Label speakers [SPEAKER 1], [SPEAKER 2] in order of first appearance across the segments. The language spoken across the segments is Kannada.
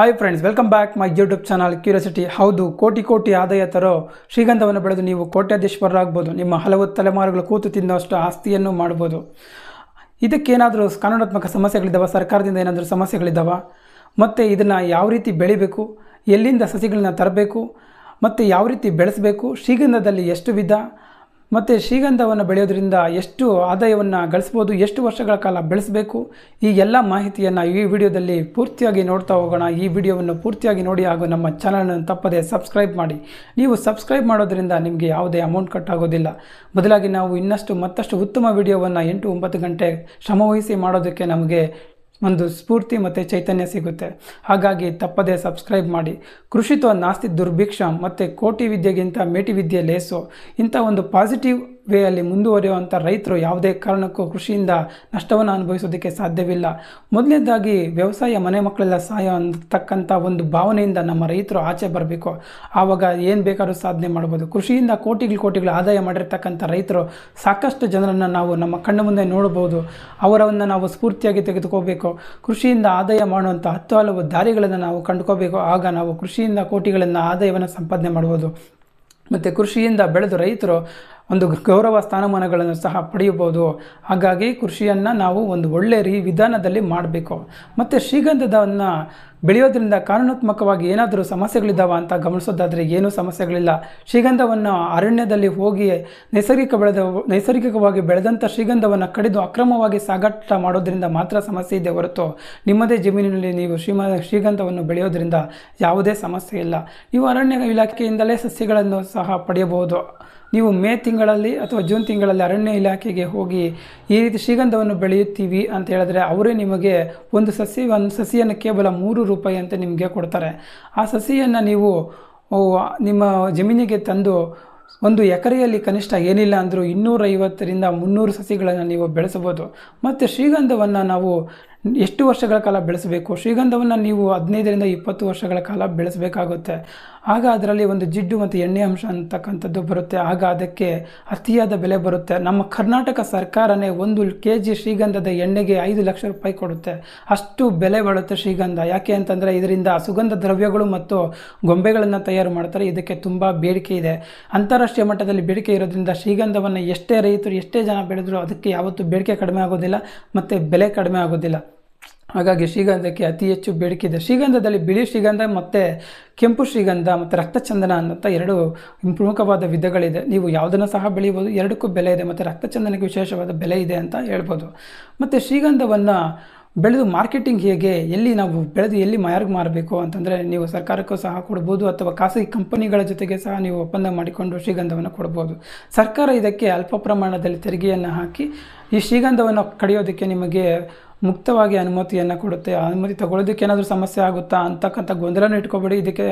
[SPEAKER 1] Hi friends welcome back my YouTube channel curiosity ಹೌದು, ಕೋಟಿ ಕೋಟಿ ಆದಾಯ ತರೋ ಶ್ರೀಗಂಧವನ್ನು ಬೆಳೆದು ನೀವು ಕೋಟ್ಯಾಧೀಶ್ವರರಾಗ್ಬೋದು ನಿಮ್ಮ ಹಲವು ತಲೆಮಾರುಗಳು ಕೂತು ತಿನ್ನುವಷ್ಟು ಆಸ್ತಿಯನ್ನು ಮಾಡ್ಬೋದು. ಇದಕ್ಕೇನಾದರೂ ಕಾನೂನಾತ್ಮಕ ಸಮಸ್ಯೆಗಳಿದ್ದಾವ? ಸರ್ಕಾರದಿಂದ ಏನಾದರೂ ಸಮಸ್ಯೆಗಳಿದ್ದಾವ? ಮತ್ತು ಇದನ್ನು ಯಾವ ರೀತಿ ಬೆಳಿಬೇಕು? ಎಲ್ಲಿಂದ ಸಸಿಗಳನ್ನ ತರಬೇಕು? ಮತ್ತು ಯಾವ ರೀತಿ ಬೆಳೆಸಬೇಕು? ಶ್ರೀಗಂಧದಲ್ಲಿ ಎಷ್ಟು ವಿಧ? ಮತ್ತು ಶ್ರೀಗಂಧವನ್ನು ಬೆಳೆಯೋದ್ರಿಂದ ಎಷ್ಟು ಆದಾಯವನ್ನು ಗಳಿಸ್ಬೋದು, ಎಷ್ಟು ವರ್ಷಗಳ ಕಾಲ ಬೆಳೆಸಬೇಕು? ಈ ಎಲ್ಲ ಮಾಹಿತಿಯನ್ನು ಈ ವಿಡಿಯೋದಲ್ಲಿ ಪೂರ್ತಿಯಾಗಿ ನೋಡ್ತಾ ಹೋಗೋಣ. ಈ ವಿಡಿಯೋವನ್ನು ಪೂರ್ತಿಯಾಗಿ ನೋಡಿ ಹಾಗೂ ನಮ್ಮ ಚಾನಲನ್ನು ತಪ್ಪದೆ ಸಬ್ಸ್ಕ್ರೈಬ್ ಮಾಡಿ. ನೀವು ಸಬ್ಸ್ಕ್ರೈಬ್ ಮಾಡೋದ್ರಿಂದ ನಿಮಗೆ ಯಾವುದೇ ಅಮೌಂಟ್ ಕಟ್ ಆಗೋದಿಲ್ಲ. ಬದಲಾಗಿ ನಾವು ಇನ್ನಷ್ಟು ಮತ್ತಷ್ಟು ಉತ್ತಮ ವಿಡಿಯೋವನ್ನು ಎಂಟು ಒಂಬತ್ತು ಗಂಟೆ ಶ್ರಮವಹಿಸಿ ಮಾಡೋದಕ್ಕೆ ನಮಗೆ ಒಂದು ಸ್ಫೂರ್ತಿ ಮತ್ತು ಚೈತನ್ಯ ಸಿಗುತ್ತೆ. ಹಾಗಾಗಿ ತಪ್ಪದೇ ಸಬ್ಸ್ಕ್ರೈಬ್ ಮಾಡಿ. ಕೃಷಿತ್ವ ನಾಸ್ತಿ ದುರ್ಭಿಕ್ಷ ಮತ್ತು ಕೋಟಿ ವಿದ್ಯೆಗಿಂತ ಮೇಟಿ ವಿದ್ಯೆ ಲೇಸು. ಇಂಥ ಒಂದು ಪಾಸಿಟಿವ್ ವೇಯಲ್ಲಿ ಮುಂದುವರಿಯುವಂಥ ರೈತರು ಯಾವುದೇ ಕಾರಣಕ್ಕೂ ಕೃಷಿಯಿಂದ ನಷ್ಟವನ್ನು ಅನುಭವಿಸೋದಕ್ಕೆ ಸಾಧ್ಯವಿಲ್ಲ. ಮೊದಲನೇದಾಗಿ ವ್ಯವಸಾಯ ಮನೆ ಮಕ್ಕಳೆಲ್ಲ ಸಹಾಯ ಅಂತಕ್ಕಂಥ ಒಂದು ಭಾವನೆಯಿಂದ ನಮ್ಮ ರೈತರು ಆಚೆ ಬರಬೇಕು. ಆವಾಗ ಏನು ಬೇಕಾದ್ರೂ ಸಾಧನೆ ಮಾಡ್ಬೋದು. ಕೃಷಿಯಿಂದ ಕೋಟಿಗಳು ಕೋಟಿಗಳು ಆದಾಯ ಮಾಡಿರ್ತಕ್ಕಂಥ ರೈತರು ಸಾಕಷ್ಟು ಜನರನ್ನು ನಾವು ನಮ್ಮ ಕಣ್ಣ ಮುಂದೆ ನೋಡಬಹುದು. ಅವರನ್ನು ನಾವು ಸ್ಫೂರ್ತಿಯಾಗಿ ತೆಗೆದುಕೋಬೇಕು. ಕೃಷಿಯಿಂದ ಆದಾಯ ಮಾಡುವಂಥ ಹತ್ತು ಹಲವು ದಾರಿಗಳನ್ನು ನಾವು ಕಂಡುಕೋಬೇಕು. ಆಗ ನಾವು ಕೃಷಿಯಿಂದ ಕೋಟಿಗಳನ್ನು ಆದಾಯವನ್ನು ಸಂಪಾದನೆ ಮಾಡ್ಬೋದು. ಮತ್ತು ಕೃಷಿಯಿಂದ ಬೆಳೆದು ರೈತರು ಒಂದು ಗೌರವ ಸ್ಥಾನಮಾನಗಳನ್ನು ಸಹ ಪಡೆಯಬಹುದು. ಹಾಗಾಗಿ ಕೃಷಿಯನ್ನು ನಾವು ಒಂದು ಒಳ್ಳೆಯ ರೀ ವಿಧಾನದಲ್ಲಿ ಮಾಡಬೇಕು. ಮತ್ತು ಶ್ರೀಗಂಧದವನ್ನು ಬೆಳೆಯೋದ್ರಿಂದ ಕಾನೂನಾತ್ಮಕವಾಗಿ ಏನಾದರೂ ಸಮಸ್ಯೆಗಳಿದ್ದಾವೆ ಅಂತ ಗಮನಿಸೋದಾದರೆ ಏನೂ ಸಮಸ್ಯೆಗಳಿಲ್ಲ. ಶ್ರೀಗಂಧವನ್ನು ಅರಣ್ಯದಲ್ಲಿ ಹೋಗಿ ನೈಸರ್ಗಿಕ ಬೆಳೆದ, ನೈಸರ್ಗಿಕವಾಗಿ ಬೆಳೆದಂಥ ಶ್ರೀಗಂಧವನ್ನು ಕಡಿದು ಅಕ್ರಮವಾಗಿ ಸಾಗಾಟ ಮಾಡೋದ್ರಿಂದ ಮಾತ್ರ ಸಮಸ್ಯೆ ಇದೆ ಹೊರತು ನಿಮ್ಮದೇ ಜಮೀನಿನಲ್ಲಿ ನೀವು ಶ್ರೀಮ, ಶ್ರೀಗಂಧವನ್ನು ಬೆಳೆಯೋದ್ರಿಂದ ಯಾವುದೇ ಸಮಸ್ಯೆ ಇಲ್ಲ. ನೀವು ಅರಣ್ಯ ಇಲಾಖೆಯಿಂದಲೇ ಸಸ್ಯಗಳನ್ನು ಸಹ ಪಡೆಯಬಹುದು. ನೀವು ಮೇ ತಿಂಗಳಲ್ಲಿ ಅಥವಾ ಜೂನ್ ತಿಂಗಳಲ್ಲಿ ಅರಣ್ಯ ಇಲಾಖೆಗೆ ಹೋಗಿ ಈ ರೀತಿ ಶ್ರೀಗಂಧವನ್ನು ಬೆಳೆಯುತ್ತೀವಿ ಅಂತ ಹೇಳಿದ್ರೆ ಅವರೇ ನಿಮಗೆ ಒಂದು ಸಸಿ, ಒಂದು ಸಸಿಯನ್ನು ಕೇವಲ ಮೂರು ರೂಪಾಯಿ ಅಂತ ನಿಮಗೆ ಕೊಡ್ತಾರೆ. ಆ ಸಸಿಯನ್ನು ನೀವು ನಿಮ್ಮ ಜಮೀನಿಗೆ ತಂದು ಒಂದು ಎಕರೆಯಲ್ಲಿ ಕನಿಷ್ಠ ಏನಿಲ್ಲ ಅಂದರೂ ಇನ್ನೂರೈವತ್ತರಿಂದ ಮುನ್ನೂರು ಸಸಿಗಳನ್ನು ನೀವು ಬೆಳೆಸಬಹುದು. ಮತ್ತು ಶ್ರೀಗಂಧವನ್ನು ನಾವು ಎಷ್ಟು ವರ್ಷಗಳ ಕಾಲ ಬೆಳೆಸಬೇಕು? ಶ್ರೀಗಂಧವನ್ನು ನೀವು ಹದಿನೈದರಿಂದ ಇಪ್ಪತ್ತು ವರ್ಷಗಳ ಕಾಲ ಬೆಳೆಸಬೇಕಾಗುತ್ತೆ. ಆಗ ಅದರಲ್ಲಿ ಒಂದು ಜಿಡ್ಡು ಮತ್ತು ಎಣ್ಣೆ ಅಂಶ ಅಂತಕ್ಕಂಥದ್ದು ಬರುತ್ತೆ. ಆಗ ಅದಕ್ಕೆ ಅತಿಯಾದ ಬೆಲೆ ಬರುತ್ತೆ. ನಮ್ಮ ಕರ್ನಾಟಕ ಸರ್ಕಾರನೇ ಒಂದು ಕೆ ಜಿ ಶ್ರೀಗಂಧದ ಎಣ್ಣೆಗೆ ಐದು ಲಕ್ಷ ರೂಪಾಯಿ ಕೊಡುತ್ತೆ. ಅಷ್ಟು ಬೆಲೆ ಬಾಳುತ್ತೆ ಶ್ರೀಗಂಧ. ಯಾಕೆ ಅಂತಂದರೆ ಇದರಿಂದ ಸುಗಂಧ ದ್ರವ್ಯಗಳು ಮತ್ತು ಗೊಂಬೆಗಳನ್ನು ತಯಾರು ಮಾಡ್ತಾರೆ. ಇದಕ್ಕೆ ತುಂಬ ಬೇಡಿಕೆ ಇದೆ. ಅಂತಾರಾಷ್ಟ್ರೀಯ ಮಟ್ಟದಲ್ಲಿ ಬೇಡಿಕೆ ಇರೋದ್ರಿಂದ ಶ್ರೀಗಂಧವನ್ನು ಎಷ್ಟೇ ರೈತರು ಎಷ್ಟೇ ಜನ ಬೆಳೆದರೂ ಅದಕ್ಕೆ ಯಾವತ್ತೂ ಬೇಡಿಕೆ ಕಡಿಮೆ ಆಗೋದಿಲ್ಲ ಮತ್ತು ಬೆಲೆ ಕಡಿಮೆ ಆಗೋದಿಲ್ಲ. ಹಾಗಾಗಿ ಶ್ರೀಗಂಧಕ್ಕೆ ಅತಿ ಹೆಚ್ಚು ಬೇಡಿಕೆ ಇದೆ. ಶ್ರೀಗಂಧದಲ್ಲಿ ಬಿಳಿ ಶ್ರೀಗಂಧ ಮತ್ತು ಕೆಂಪು ಶ್ರೀಗಂಧ ಮತ್ತು ರಕ್ತಚಂದನ ಅನ್ನಂಥ ಎರಡು ಪ್ರಮುಖವಾದ ವಿಧಗಳಿದೆ. ನೀವು ಯಾವುದನ್ನು ಸಹ ಬೆಳೀಬೋದು ಎರಡಕ್ಕೂ ಬೆಲೆ ಇದೆ ಮತ್ತು ರಕ್ತಚಂದನಕ್ಕೆ ವಿಶೇಷವಾದ ಬೆಲೆ ಇದೆ ಅಂತ ಹೇಳ್ಬೋದು. ಮತ್ತು ಶ್ರೀಗಂಧವನ್ನು ಬೆಳೆದು ಮಾರ್ಕೆಟಿಂಗ್ ಹೇಗೆ, ಎಲ್ಲಿ ನಾವು ಬೆಳೆದು ಎಲ್ಲಿ ಯಾರಿಗೆ ಮಾರಬೇಕು ಅಂತಂದರೆ ನೀವು ಸರ್ಕಾರಕ್ಕೂ ಸಹ ಕೊಡ್ಬೋದು ಅಥವಾ ಖಾಸಗಿ ಕಂಪನಿಗಳ ಜೊತೆಗೆ ಸಹ ನೀವು ಒಪ್ಪಂದ ಮಾಡಿಕೊಂಡು ಶ್ರೀಗಂಧವನ್ನು ಕೊಡ್ಬೋದು. ಸರ್ಕಾರ ಇದಕ್ಕೆ ಅಲ್ಪ ಪ್ರಮಾಣದಲ್ಲಿ ತೆರಿಗೆಯನ್ನು ಹಾಕಿ ಈ ಶ್ರೀಗಂಧವನ್ನು ಕಡಿಯೋದಕ್ಕೆ ನಿಮಗೆ ಮುಕ್ತವಾಗಿ ಅನುಮತಿಯನ್ನು ಕೊಡುತ್ತೆ. ಅನುಮತಿ ತಗೊಳ್ಳೋದಕ್ಕೆ ಏನಾದರೂ ಸಮಸ್ಯೆ ಆಗುತ್ತಾ ಅಂತಕ್ಕಂಥ ಗೊಂದಲನ ಇಟ್ಕೊಬೇಡಿ. ಇದಕ್ಕೆ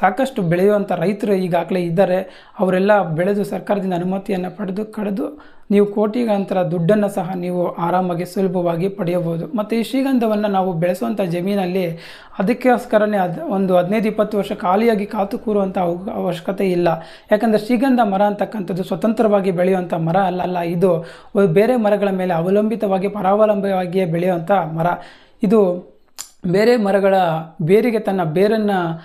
[SPEAKER 1] ಸಾಕಷ್ಟು ಬೆಳೆಯುವಂಥ ರೈತರು ಈಗಾಗಲೇ ಇದ್ದಾರೆ. ಅವರೆಲ್ಲ ಬೆಳೆದು ಸರ್ಕಾರದಿಂದ ಅನುಮತಿಯನ್ನು ಪಡೆದು ಕಡಿದು ನೀವು ಕೋಟಿಗಾಂತರ ದುಡ್ಡನ್ನು ಸಹ ನೀವು ಆರಾಮಾಗಿ ಸುಲಭವಾಗಿ ಪಡೆಯಬಹುದು. ಮತ್ತು ಈ ಶ್ರೀಗಂಧವನ್ನು ನಾವು ಬೆಳೆಸುವಂಥ ಜಮೀನಲ್ಲಿ ಅದಕ್ಕೋಸ್ಕರನೇ ಅದು ಒಂದು ಹದಿನೈದು, ಇಪ್ಪತ್ತು ವರ್ಷ ಖಾಲಿಯಾಗಿ ಕಾತು ಕೂರುವಂಥ ಅವ- ಅವಶ್ಯಕತೆ ಇಲ್ಲ. ಯಾಕಂದರೆ ಶ್ರೀಗಂಧ ಮರ ಅಂತಕ್ಕಂಥದ್ದು ಸ್ವತಂತ್ರವಾಗಿ ಬೆಳೆಯುವಂಥ ಮರ ಅಲ್ಲ ಅಲ್ಲ, ಇದು ಬೇರೆ ಮರಗಳ ಮೇಲೆ ಅವಲಂಬಿತವಾಗಿ ಪರಾವಲಂಬಿಯಾಗಿಯೇ ಬೆಳೆಯುವಂಥ ಮರ. ಇದು ಬೇರೆ ಮರಗಳ ಬೇರಿಗೆ ತನ್ನ ಬೇರನ್ನು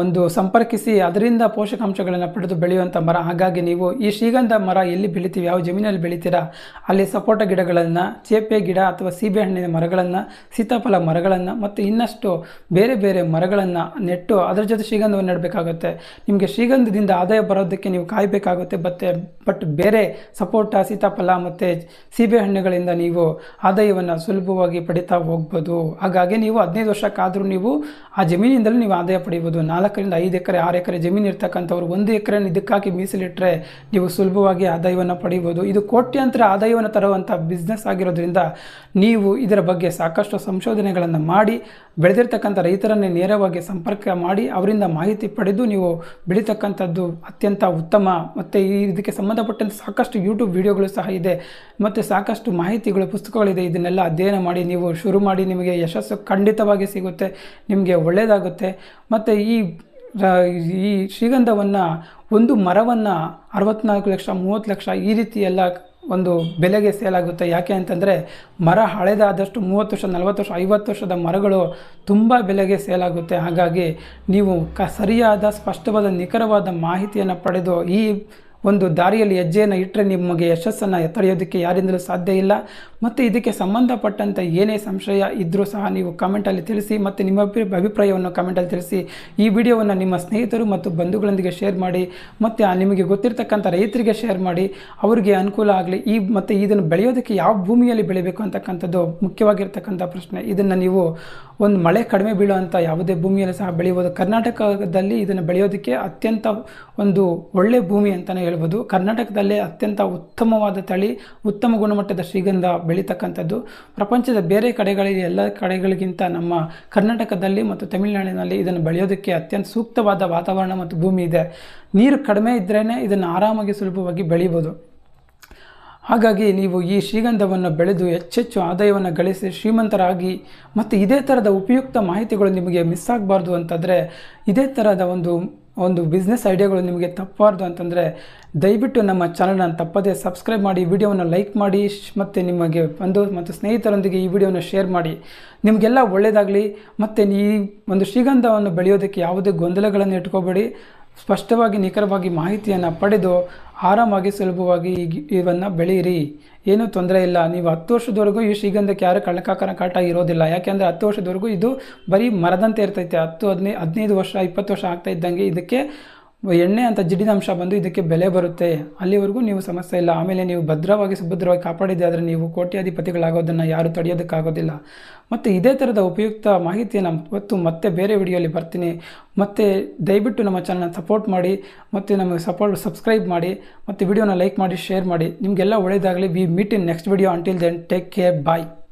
[SPEAKER 1] ಒಂದು ಸಂಪರ್ಕಿಸಿ ಅದರಿಂದ ಪೋಷಕಾಂಶಗಳನ್ನು ಪಡೆದು ಬೆಳೆಯುವಂಥ ಮರ. ಹಾಗಾಗಿ ನೀವು ಈ ಶ್ರೀಗಂಧ ಮರ ಎಲ್ಲಿ ಬೆಳಿತೀವಿ ಯಾವ ಜಮೀನಲ್ಲಿ ಬೆಳಿತೀರಾ, ಅಲ್ಲಿ ಸಪೋಟ ಗಿಡಗಳನ್ನು, ಚೇಪೆ ಗಿಡ ಅಥವಾ ಸೀಬೆ ಹಣ್ಣಿನ ಮರಗಳನ್ನು, ಸೀತಾಫಲ ಮರಗಳನ್ನು ಮತ್ತು ಇನ್ನಷ್ಟು ಬೇರೆ ಬೇರೆ ಮರಗಳನ್ನು ನೆಟ್ಟು ಅದರ ಜೊತೆ ಶ್ರೀಗಂಧವನ್ನು ನೆಡಬೇಕಾಗುತ್ತೆ. ನಿಮಗೆ ಶ್ರೀಗಂಧದಿಂದ ಆದಾಯ ಬರೋದಕ್ಕೆ ನೀವು ಕಾಯಬೇಕಾಗುತ್ತೆ ಮತ್ತೆ ಬಟ್ ಬೇರೆ ಸಪೋಟ, ಸೀತಾಫಲ ಮತ್ತು ಸೀಬೆ ಹಣ್ಣುಗಳಿಂದ ನೀವು ಆದಾಯವನ್ನು ಸುಲಭವಾಗಿ ಪಡಿತಾ ಹೋಗ್ಬೋದು. ಹಾಗಾಗಿ ನೀವು ಹದಿನೈದು ವರ್ಷಕ್ಕಾದರೂ ನೀವು ಆ ಜಮೀನಿಂದಲೂ ನೀವು ಆದಾಯ ಪಡಿಬೋದು ನಾಲ್ಕರಿಂದ ಐದು ಎಕರೆ, ಆರು ಎಕರೆ ಜಮೀನು ಇರ್ತಕ್ಕಂಥವ್ರು ಒಂದು ಎಕರೆ ಇದಕ್ಕಾಗಿ ಮೀಸಲಿಟ್ಟರೆ ನೀವು ಸುಲಭವಾಗಿ ಆದಾಯವನ್ನು ಪಡೆಯಬಹುದು ಇದು ಕೋಟ್ಯಂತರ ಆದಾಯವನ್ನು ತರುವಂಥ ಬಿಸ್ನೆಸ್ ಆಗಿರೋದ್ರಿಂದ ನೀವು ಇದರ ಬಗ್ಗೆ ಸಾಕಷ್ಟು ಸಂಶೋಧನೆಗಳನ್ನು ಮಾಡಿ, ಬೆಳೆದಿರ್ತಕ್ಕಂಥ ರೈತರನ್ನೇ ನೇರವಾಗಿ ಸಂಪರ್ಕ ಮಾಡಿ, ಅವರಿಂದ ಮಾಹಿತಿ ಪಡೆದು ನೀವು ಬೆಳೀತಕ್ಕಂಥದ್ದು ಅತ್ಯಂತ ಉತ್ತಮ. ಮತ್ತು ಈ ಇದಕ್ಕೆ ಸಂಬಂಧಪಟ್ಟಂತೆ ಸಾಕಷ್ಟು ಯೂಟ್ಯೂಬ್ ವಿಡಿಯೋಗಳು ಸಹ ಇದೆ. ಮತ್ತು ಸಾಕಷ್ಟು ಮಾಹಿತಿಗಳು, ಪುಸ್ತಕಗಳಿದೆ. ಇದನ್ನೆಲ್ಲ ಅಧ್ಯಯನ ಮಾಡಿ, ನೀವು ಶುರು ಮಾಡಿ ನಿಮಗೆ ಯಶಸ್ಸು ಖಂಡಿತವಾಗಿ ಸಿಗುತ್ತೆ. ನಿಮಗೆ ಒಳ್ಳೆಯದಾಗುತ್ತೆ ಮತ್ತು ಈ ಈ ಶ್ರೀಗಂಧವನ್ನು ಒಂದು ಮರವನ್ನು ಅರವತ್ನಾಲ್ಕು ಲಕ್ಷ, ಮೂವತ್ತು ಲಕ್ಷ ಈ ರೀತಿ ಎಲ್ಲ ಒಂದು ಬೆಲೆಗೆ ಸೇಲ್ ಆಗುತ್ತೆ. ಯಾಕೆ ಅಂತಂದರೆ ಮರ ಹಳೆದಾದಷ್ಟು ಮೂವತ್ತು ವರ್ಷ, ನಲವತ್ತು ವರ್ಷ, ಐವತ್ತು ವರ್ಷದ ಮರಗಳು ತುಂಬ ಬೆಲೆಗೆ ಸೇಲ್ ಆಗುತ್ತೆ. ಹಾಗಾಗಿ ನೀವು ಕ, ಸರಿಯಾದ, ಸ್ಪಷ್ಟವಾದ, ನಿಖರವಾದ ಮಾಹಿತಿಯನ್ನು ಪಡೆದು ಈ ಒಂದು ದಾರಿಯಲ್ಲಿ ಹೆಜ್ಜೆಯನ್ನು ಇಟ್ಟರೆ ನಿಮಗೆ ಯಶಸ್ಸನ್ನು ತಡೆಯೋದಕ್ಕೆ ಯಾರಿಂದಲೂ ಸಾಧ್ಯ ಇಲ್ಲ. ಮತ್ತು ಇದಕ್ಕೆ ಸಂಬಂಧಪಟ್ಟಂಥ ಏನೇ ಸಂಶಯ ಇದ್ದರೂ ಸಹ ನೀವು ಕಮೆಂಟಲ್ಲಿ ತಿಳಿಸಿ, ಮತ್ತು ನಿಮ್ಮ ಅಭಿ- ಅಭಿಪ್ರಾಯವನ್ನು ಕಮೆಂಟಲ್ಲಿ ತಿಳಿಸಿ. ಈ ವಿಡಿಯೋವನ್ನು ನಿಮ್ಮ ಸ್ನೇಹಿತರು ಮತ್ತು ಬಂಧುಗಳೊಂದಿಗೆ ಶೇರ್ ಮಾಡಿ, ಮತ್ತು ನಿಮಗೆ ಗೊತ್ತಿರತಕ್ಕಂಥ ರೈತರಿಗೆ ಶೇರ್ ಮಾಡಿ, ಅವರಿಗೆ ಅನುಕೂಲ ಆಗಲಿ, ಈ ಮತ್ತು ಇದನ್ನು ಬೆಳೆಯೋದಕ್ಕೆ ಯಾವ ಭೂಮಿಯಲ್ಲಿ ಬೆಳಿಬೇಕು ಅಂತಕ್ಕಂಥದ್ದು ಮುಖ್ಯವಾಗಿರ್ತಕ್ಕಂಥ ಪ್ರಶ್ನೆ. ಇದನ್ನು ನೀವು ಒಂದು ಮಳೆ ಕಡಿಮೆ ಬೀಳುವಂಥ ಯಾವುದೇ ಭೂಮಿಯಲ್ಲಿ ಸಹ ಬೆಳೆಯಬಹುದು ಕರ್ನಾಟಕದಲ್ಲಿ ಇದನ್ನು ಬೆಳೆಯೋದಕ್ಕೆ ಅತ್ಯಂತ ಒಂದು ಒಳ್ಳೆ ಭೂಮಿ ಅಂತಲೇ ಹೇಳ್ಬೋದು. ಕರ್ನಾಟಕದಲ್ಲೇ ಅತ್ಯಂತ ಉತ್ತಮವಾದ ತಳಿ, ಉತ್ತಮ ಗುಣಮಟ್ಟದ ಶ್ರೀಗಂಧ ಬೆಳೀತಕ್ಕಂಥದ್ದು. ಪ್ರಪಂಚದ ಬೇರೆ ಕಡೆಗಳಿಗೆ ಎಲ್ಲ ಕಡೆಗಳಿಗಿಂತ ನಮ್ಮ ಕರ್ನಾಟಕದಲ್ಲಿ ಮತ್ತು ತಮಿಳುನಾಡಿನಲ್ಲಿ ಇದನ್ನು ಬೆಳೆಯೋದಕ್ಕೆ ಅತ್ಯಂತ ಸೂಕ್ತವಾದ ವಾತಾವರಣ ಮತ್ತು ಭೂಮಿ ಇದೆ. ನೀರು ಕಡಿಮೆ ಇದ್ರೇ ಇದನ್ನು ಆರಾಮಾಗಿ ಸುಲಭವಾಗಿ ಬೆಳೀಬೋದು. ಹಾಗಾಗಿ ನೀವು ಈ ಶ್ರೀಗಂಧವನ್ನು ಬೆಳೆದು ಹೆಚ್ಚೆಚ್ಚು ಆದಾಯವನ್ನು ಗಳಿಸಿ ಶ್ರೀಮಂತರಾಗಿ ಮತ್ತು ಇದೇ ಥರದ ಉಪಯುಕ್ತ ಮಾಹಿತಿಗಳು ನಿಮಗೆ ಮಿಸ್ ಆಗಬಾರ್ದು ಅಂತಂದರೆ ಇದೇ ಥರದ ಒಂದು ಒಂದು ಬಿಸ್ನೆಸ್ ಐಡಿಯಾಗಳು ನಿಮಗೆ ತಪ್ಪಬಾರ್ದು ಅಂತಂದರೆ, ದಯವಿಟ್ಟು ನಮ್ಮ ಚಾನಲ್ನ ತಪ್ಪದೇ ಸಬ್ಸ್ಕ್ರೈಬ್ ಮಾಡಿ, ವಿಡಿಯೋವನ್ನು ಲೈಕ್ ಮಾಡಿ ಮತ್ತು ನಿಮಗೆ ಬಂದು ಮತ್ತು ಸ್ನೇಹಿತರೊಂದಿಗೆ ಈ ವಿಡಿಯೋನ ಶೇರ್ ಮಾಡಿ. ನಿಮಗೆಲ್ಲ ಒಳ್ಳೆಯದಾಗಲಿ ಮತ್ತು ಈ ಒಂದು ಶ್ರೀಗಂಧವನ್ನು ಬೆಳೆಯೋದಕ್ಕೆ ಯಾವುದೇ ಗೊಂದಲಗಳನ್ನು ಇಟ್ಕೋಬೇಡಿ. ಸ್ಪಷ್ಟವಾಗಿ ನಿಖರವಾಗಿ ಮಾಹಿತಿಯನ್ನು ಪಡೆದು ಆರಾಮಾಗಿ ಸುಲಭವಾಗಿ ಇವನ್ನು ಬೆಳೆಯಿರಿ. ಏನೂ ತೊಂದರೆ ಇಲ್ಲ. ನೀವು ಹತ್ತು ವರ್ಷದವರೆಗೂ ಈ ಶ್ರೀಗಂಧಕ್ಕೆ ಯಾರು ಕಳ್ಳಕಾಕನ ಕಾಟ ಇರೋದಿಲ್ಲ. ಯಾಕೆಂದರೆ ಹತ್ತು ವರ್ಷದವರೆಗೂ ಇದು ಬರೀ ಮರದಂತೆ ಇರ್ತೈತೆ. ಹತ್ತು ಹದಿನೈದು ಹದಿನೈದು ವರ್ಷ, ಇಪ್ಪತ್ತು ವರ್ಷ ಆಗ್ತಾ ಇದ್ದಂಗೆ ಇದಕ್ಕೆ ಎಣ್ಣೆ ಅಂತ ಜಿಡ್ಡಿನಂಶ ಬಂದು ಇದಕ್ಕೆ ಬೆಲೆ ಬರುತ್ತೆ. ಅಲ್ಲಿವರೆಗೂ ನೀವು ಸಮಸ್ಯೆ ಇಲ್ಲ. ಆಮೇಲೆ ನೀವು ಭದ್ರವಾಗಿ, ಸುಭದ್ರವಾಗಿ ಕಾಪಾಡಿದೆ ಆದರೆ ನೀವು ಕೋಟ್ಯಾಧಿಪತಿಗಳಾಗೋದನ್ನು ಯಾರು ತಡೆಯೋದಕ್ಕಾಗೋದಿಲ್ಲ. ಮತ್ತು ಇದೇ ಥರದ ಉಪಯುಕ್ತ ಮಾಹಿತಿಯನ್ನು ಇವತ್ತು ಮತ್ತೆ ಬೇರೆ ವಿಡಿಯೋಲಿ ಬರ್ತೀನಿ. ಮತ್ತು ದಯವಿಟ್ಟು ನಮ್ಮ ಚಾನಲ್ನ ಸಪೋರ್ಟ್ ಮಾಡಿ, ಮತ್ತು ನಮಗೆ ಸಪೋರ್ಟ್ ಸಬ್ಸ್ಕ್ರೈಬ್ ಮಾಡಿ, ಮತ್ತು ವಿಡಿಯೋನ ಲೈಕ್ ಮಾಡಿ ಶೇರ್ ಮಾಡಿ. ನಿಮಗೆಲ್ಲ ಒಳ್ಳೆಯದಾಗಲಿ we meet in next video until then take care bye